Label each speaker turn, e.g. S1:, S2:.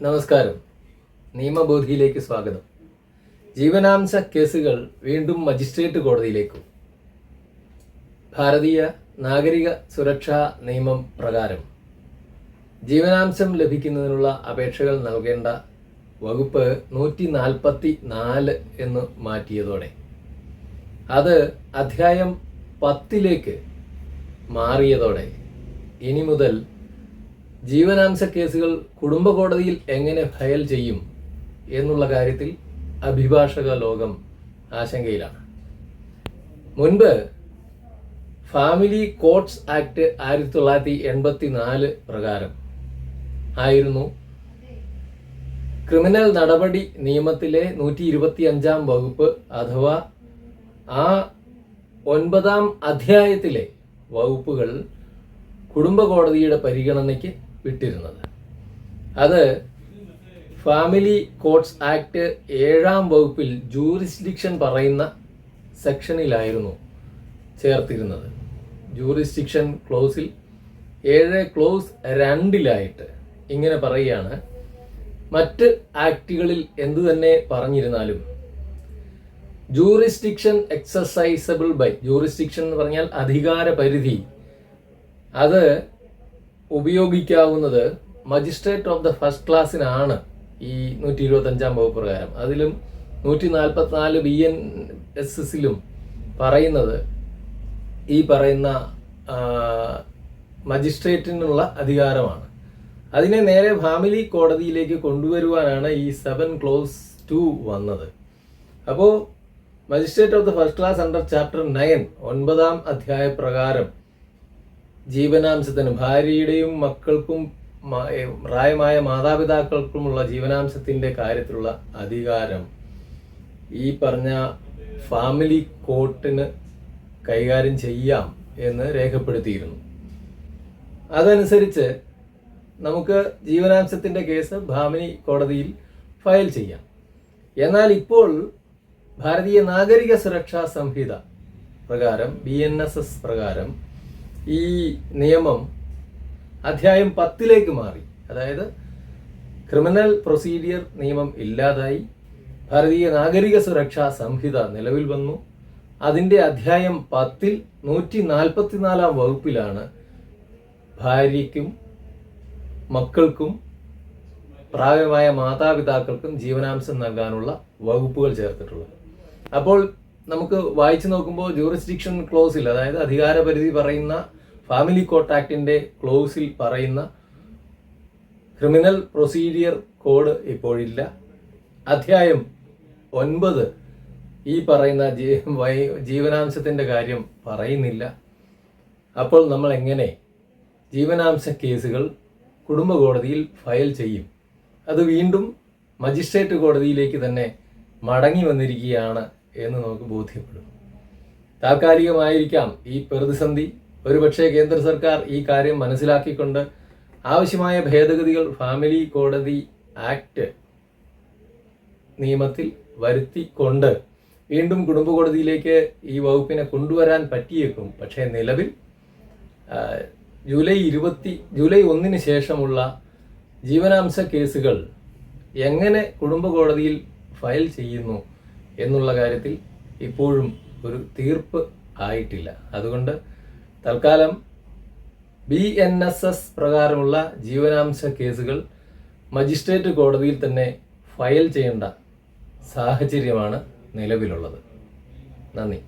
S1: നമസ്കാരം. നിയമബോധിയിലേക്ക് സ്വാഗതം. ജീവനാംശ കേസുകൾ വീണ്ടും മജിസ്ട്രേറ്റ് കോടതിയിലേക്കും. ഭാരതീയ നാഗരിക സുരക്ഷാ നിയമം പ്രകാരം ജീവനാംശം ലഭിക്കുന്നതിനുള്ള അപേക്ഷകൾ നൽകേണ്ട വകുപ്പ് നൂറ്റി നാൽപ്പത്തി നാല് എന്ന് മാറ്റിയതോടെ അത് അധ്യായം പത്തിലേക്ക് മാറിയതോടെ ഇനി മുതൽ ജീവനാംശ കേസുകൾ കുടുംബ കോടതിയിൽ എങ്ങനെ ഫയൽ ചെയ്യും എന്നുള്ള കാര്യത്തിൽ അഭിഭാഷക ലോകം ആശങ്കയിലാണ്. മുൻപ് ഫാമിലി കോർട്സ് ആക്ട് ആയിരത്തി തൊള്ളായിരത്തി എൺപത്തി നാല് പ്രകാരം ആയിരുന്നു ക്രിമിനൽ നടപടി നിയമത്തിലെ നൂറ്റി ഇരുപത്തി അഞ്ചാം വകുപ്പ് അഥവാ ആ ഒൻപതാം അധ്യായത്തിലെ വകുപ്പുകൾ കുടുംബ കോടതിയുടെ പരിഗണനയ്ക്ക് വിട്ടിരുന്നത്. അത് ഫാമിലി കോർട്സ് ആക്ട് ഏഴാം വകുപ്പിൽ ജൂറിസ്ഡിക്ഷൻ പറയുന്ന സെക്ഷനിലായിരുന്നു ചേർത്തിരുന്നത്. ജൂറിസ്ഡിക്ഷൻ ക്ലോസിൽ ഏഴ് ക്ലോസ് രണ്ടിലായിട്ട് ഇങ്ങനെ പറയുകയാണ്. മറ്റ് ആക്ടുകളിൽ എന്തു തന്നെ പറഞ്ഞിരുന്നാലും ജൂറിസ്ഡിക്ഷൻ എക്സസൈസബിൾ ബൈ ജൂറിസ്ഡിക്ഷൻ എന്ന് പറഞ്ഞാൽ അധികാര പരിധി അത് ഉപയോഗിക്കാവുന്നത് മജിസ്ട്രേറ്റ് ഓഫ് ദ ഫസ്റ്റ് ക്ലാസ്സിനാണ് ഈ നൂറ്റി ഇരുപത്തി അഞ്ചാം വകുപ്പ് പ്രകാരം. അതിലും നൂറ്റി നാൽപ്പത്തിനാല് ബി എൻ എസ് എസിലും പറയുന്നത് ഈ പറയുന്ന മജിസ്ട്രേറ്റിനുള്ള അധികാരമാണ്. അതിനെ നേരെ ഫാമിലി കോടതിയിലേക്ക് കൊണ്ടുവരുവാനാണ് ഈ സെവൻ ക്ലോസ് ടു വന്നത്. അപ്പോൾ magistrate of the first class under chapter nine ഒൻപതാം അധ്യായ പ്രകാരം ജീവനാംശത്തിന് ഭാര്യയുടെയും മക്കൾക്കും പ്രായമായ മാതാപിതാക്കൾക്കുമുള്ള ജീവനാംശത്തിന്റെ കാര്യത്തിലുള്ള അധികാരം ഈ പറഞ്ഞ ഫാമിലി കോർട്ടിന് കൈകാര്യം ചെയ്യാം എന്ന് രേഖപ്പെടുത്തിയിരുന്നു. അതനുസരിച്ച് നമുക്ക് ജീവനാംശത്തിന്റെ കേസ് ഭാമിനി കോടതിയിൽ ഫയൽ ചെയ്യാം. എന്നാൽ ഇപ്പോൾ ഭാരതീയ നാഗരിക സുരക്ഷാ സംഹിത പ്രകാരം ബി എൻ എസ് എസ് പ്രകാരം ഈ നിയമം അധ്യായം പത്തിലേക്ക് മാറി. അതായത് ക്രിമിനൽ പ്രൊസീഡിയർ നിയമം ഇല്ലാതായി ഭാരതീയ നാഗരിക സുരക്ഷാ സംഹിത നിലവിൽ വന്നു. അതിന്റെ അധ്യായം പത്തിൽ നൂറ്റി നാൽപ്പത്തിനാലാം വകുപ്പിലാണ് ഭാര്യയ്ക്കും മക്കൾക്കും പ്രായമായ മാതാപിതാക്കൾക്കും ജീവനാംശം നൽകാനുള്ള വകുപ്പുകൾ ചേർത്തിട്ടുള്ളത്. അപ്പോൾ നമുക്ക് വായിച്ചു നോക്കുമ്പോൾ ജൂറിസ്ഡിക്ഷൻ ക്ലോസിൽ അതായത് അധികാരപരിധി പറയുന്ന ഫാമിലി കോർട്ട് ആക്ടിന്റെ ക്ലോസിൽ പറയുന്ന ക്രിമിനൽ പ്രൊസീജിയർ കോഡ് ഇപ്പോഴില്ല. അധ്യായം ഒൻപത് ഈ പറയുന്ന ജീ ജീവനാംശത്തിന്റെ കാര്യം പറയുന്നില്ല. അപ്പോൾ നമ്മൾ എങ്ങനെ ജീവനാംശ കേസുകൾ കുടുംബ കോടതിയിൽ ഫയൽ ചെയ്യും? അത് വീണ്ടും മജിസ്ട്രേറ്റ് കോടതിയിലേക്ക് തന്നെ മടങ്ങി വന്നിരിക്കുകയാണ് എന്ന് നമുക്ക് ബോധ്യപ്പെടും. താൽക്കാലികമായിരിക്കാം ഈ പ്രതിസന്ധി. ഒരുപക്ഷെ കേന്ദ്ര സർക്കാർ ഈ കാര്യം മനസ്സിലാക്കിക്കൊണ്ട് ആവശ്യമായ ഭേദഗതികൾ ഫാമിലി കോടതി ആക്ട് നിയമത്തിൽ വരുത്തിക്കൊണ്ട് വീണ്ടും കുടുംബ കോടതിയിലേക്ക് ഈ വകുപ്പിനെ കൊണ്ടുവരാൻ പറ്റിയേക്കും. പക്ഷേ നിലവിൽ ജൂലൈ ഇരുപത്തി ജൂലൈ ഒന്നിന് ശേഷമുള്ള ജീവനാംശ കേസുകൾ എങ്ങനെ കുടുംബ കോടതിയിൽ ഫയൽ ചെയ്യുന്നു? എന്നുള്ള കാര്യത്തിൽ ഇപ്പോഴും ഒരു തീർപ്പ് ആയിട്ടില്ല. അതുകൊണ്ട് തൽക്കാലം ബി എൻ എസ് എസ് പ്രകാരമുള്ള ജീവനാംശ കേസുകൾ മജിസ്ട്രേറ്റ് കോടതിയിൽ തന്നെ ഫയൽ ചെയ്യേണ്ട സാഹചര്യമാണ് നിലവിലുള്ളത്. നന്ദി.